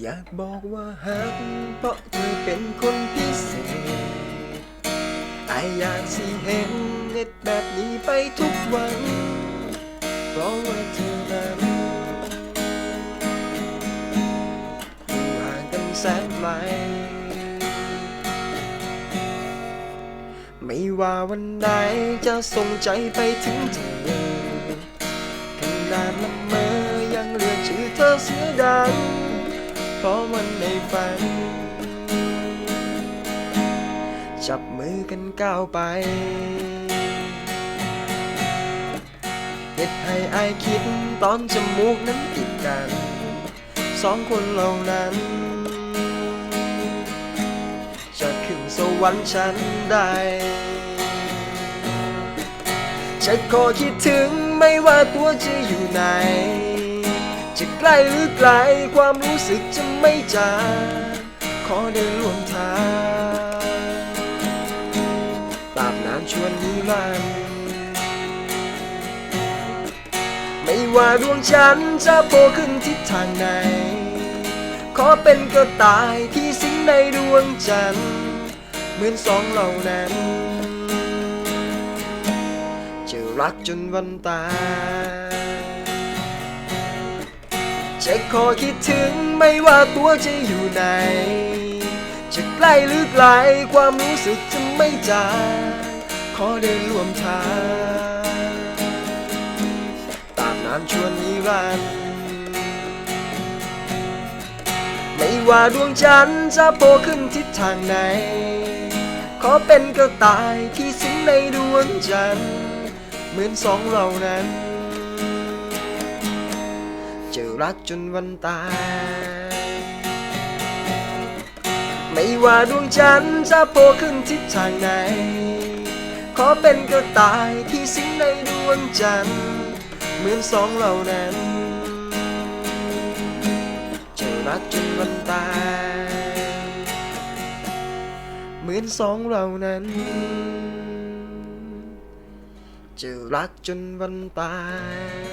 อยากบอกว่าฮักเพราะเธอเป็นคนพิเศษไออยากสิเห็นเน็ตแบบนี้ไปทุกวัน เพราะว่าเธอนั้นอยู่ห่างกันแสนไกลไม่ว่าวันไหนจะส่งใจไปถึงเธอขนาดละเมอยังเรียกชื่อเธอเสียดัง เพราะมันในฝัน จับมือกันก้าวไปเหตุให้อายคิดตอนจมูกนั้นติดกัน สองคนเหล่านั้น จะขึ้นสวรรค์ฉันได้ฉันก็คิดถึงไม่ว่าตัวจะอยู่ไหน จะใกล้หรือไกลความรู้สึกจะไม่จางขอได้ร่วมทางตราบนานชวนนิรันดร์ไม่ว่าดวงจันทร์จะโผล่ขึ้นทิศทางไหน ขอเป็นกระต่ายที่สิงในดวงจันทร์เหมือนสองเหล่านั้น จะรักจนวันตาย จะขอคิดถึงไม่ว่าตัวจะอยู่ไหน จะใกล้หรือไกลความรู้สึกจะไม่จางขอได้ร่วมทางตามนานชวนนิรันดร์ไม่ว่าดวงจันทร์จะโผล่ขึ้นทิศทางไหน ขอเป็นกระต่ายที่สิงในดวงจันทร์เหมือนสองเรานั้น จะรักจนวันตาย ไม่ว่าดวงจันทร์จะโผล่ขึ้นทิศทางไหน ขอเป็นกระต่ายที่สิงในดวงจันทร์เหมือนสองเรานั้นจะรักจนวันตาย เหมือนสองเรานั้นจะรักจนวันตาย